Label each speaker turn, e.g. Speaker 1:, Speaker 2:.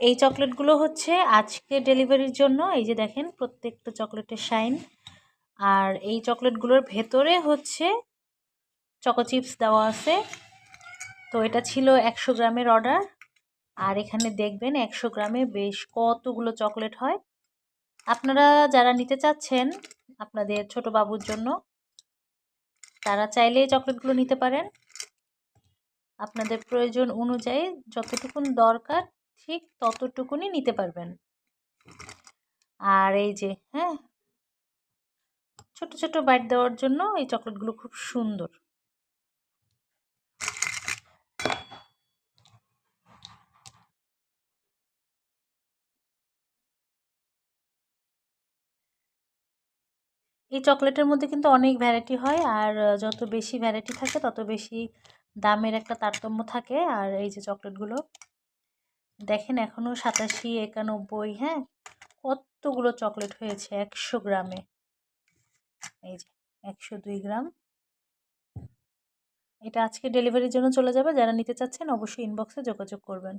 Speaker 1: এই চকলেটগুলো হচ্ছে আজকে ডেলিভারির জন্য, এই যে দেখেন প্রত্যেকটা চকলেটের শাইন। আর এই চকলেটগুলোর ভেতরে হচ্ছে চকো চিপস দেওয়া আছে। তো এটা ছিল একশো গ্রামের অর্ডার। আর এখানে দেখবেন একশো গ্রামে বেশ কতগুলো চকলেট হয়। আপনারা যারা নিতে চাচ্ছেন আপনাদের ছোট বাবুর জন্য, তারা চাইলে এই চকলেটগুলো নিতে পারেন। আপনাদের প্রয়োজন অনুযায়ী যতটুকুন দরকার ঠিক ততটুকুনি নিতে পারবেন। আর এই যে হ্যাঁ? ছোট ছোট বাইট দেওয়ার জন্য এই চকলেটগুলো খুব সুন্দর। এই চকলেটের মধ্যে কিন্তু অনেক ভ্যারাইটি হয় আর যত বেশি ভ্যারাইটি থাকে তত বেশি দামের একটা তারতম্য থাকে। আর এই যে চকলেটগুলো দেখেন এখনও সাতাশি, একানব্বই হ্যাঁ? কতগুলো চকলেট হয়েছে একশো গ্রামে? এই যে, একশো দুই গ্রাম। এটা আজকে ডেলিভারির জন্য চলে যাবে। যারা নিতে চাচ্ছেন অবশ্যই ইনবক্সে যোগাযোগ করবেন।